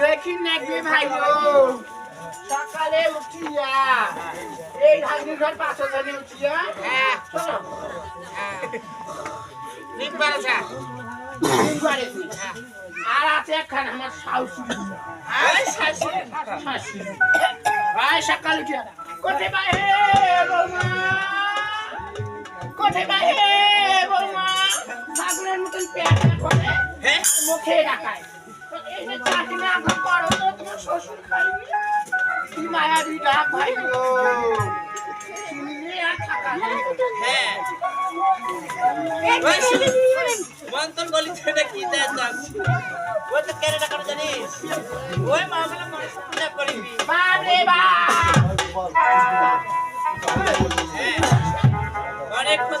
দেখি নাকি ভাই গো সকালে উঠিয়া এই ধানি ঘর পাশে ধানি উঠিয়া শোনো ঠিক পারছা আর আছে একখান আমার শাশুড়ি শাশুড়ি শাশুড়ি ভাই সকাল উঠিয়া কোথায় কোথায় ছাগলের মতন পেট করে হ্যাঁ? মুখে রাখায়। তো এই যে চাকরি আগে করো তো তোমার শ্বশুর খাইবি কি মায়াবি ডাক ভাই। আর। হ্যাঁ। মন্তন গলি ছেড়ে কি দেয় যাচ্ছি তো কেড়ে টাকা জানিস? ওই মামলা পূজা করিবি। বাপ হ্যাঁ। অনেকক্ষণ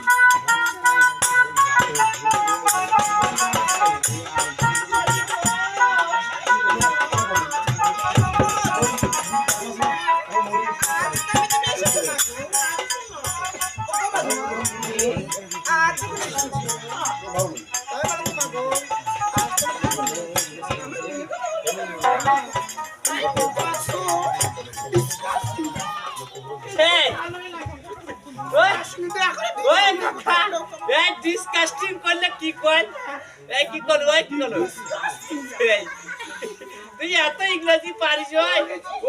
কি কয়? এই কি করল, ওই কি? এই, তুই এত ইংরেজি পারিস ওই।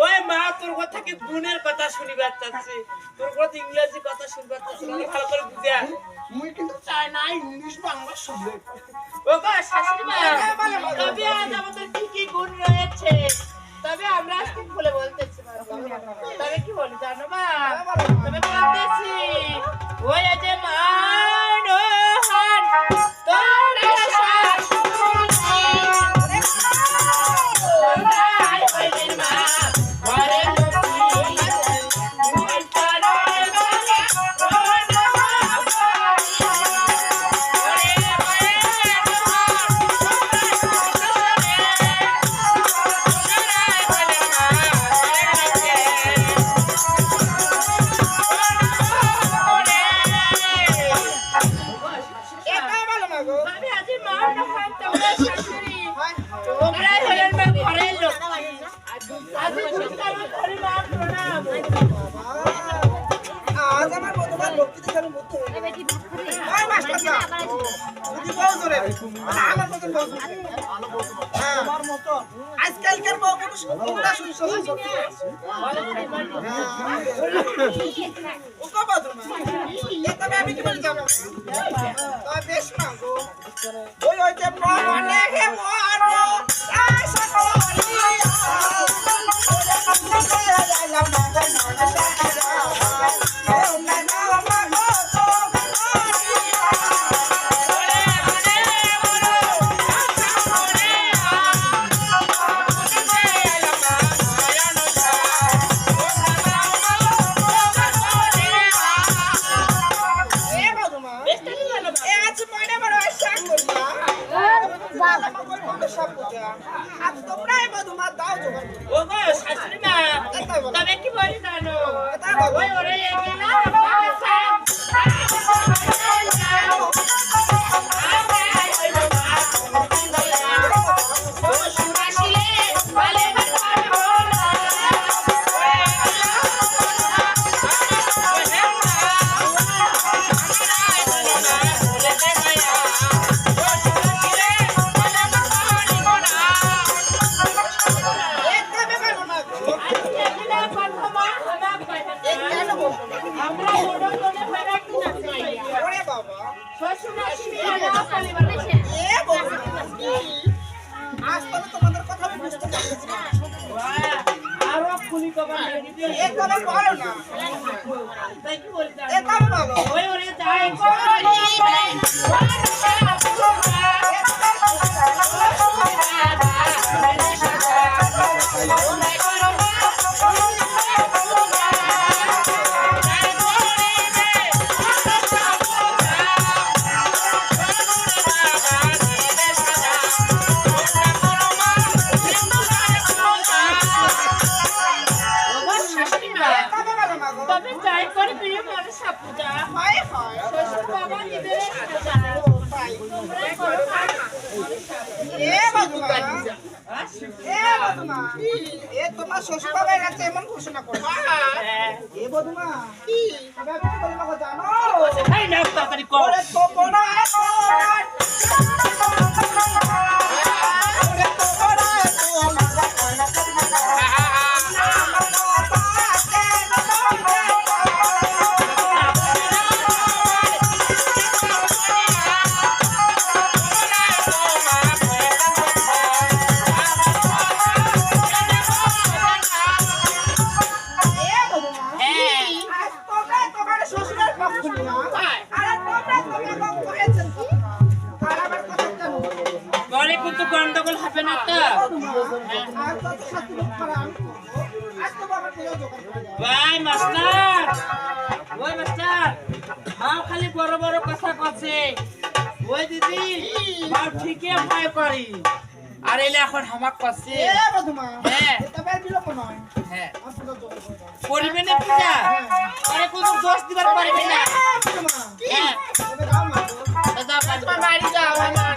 ওই মা তোর কথা থেকে গুণের কথা শুনিবার চাচ্ছি? তোর কথা ইংরেজি কথা শুনবার চাচ্ছি? ভালো করে বুঝে। মুই কিন্তু চাই না ইংলিশ বাংলা শুনলে ও গো শাশুড়ি মা তবে আজ আমাদের কি কি গুণ রয়েছে? তবে আজি আমার বন্ধুরা লক্ষ্মীতে আমি মুক্ত হয়ে মানে আমার মতন। আজকালকার বউ মানুষ আমি কি বলে যাব? বেশ না ওই ওই মনে আজ তোমরাই বদমা দাও জোগাড়। ও গো শাশুড়ি মা তবে কি বলি জানো। ওই ওরে এগিয়ে আজ তবে তোমাদের কথা আমি বুঝতে পারতেছি না। আরও খুলি কবার এ তবে বলো না। তাই কি বলি। এ তবে বলো ওই ওরে কবে তোমরা শ্বশুর বাবার কাছে এমন ঘোষণা করো এ বধূমা কি জানো তাড়াতাড়ি পুজো জোগাড় করে দাও। ভাই মাস্টার। ওই মাস্টার মাও খালি বড় বড় কথা কছে ওই দিদি মাও ঠিকই ভয় করি। আর এলে এখন হামাক দাও। করবে না পূজা? আরে কোনো দোষ দিবার পারবে না। হ্যাঁ। দাদা বাড়ি যাও আমার।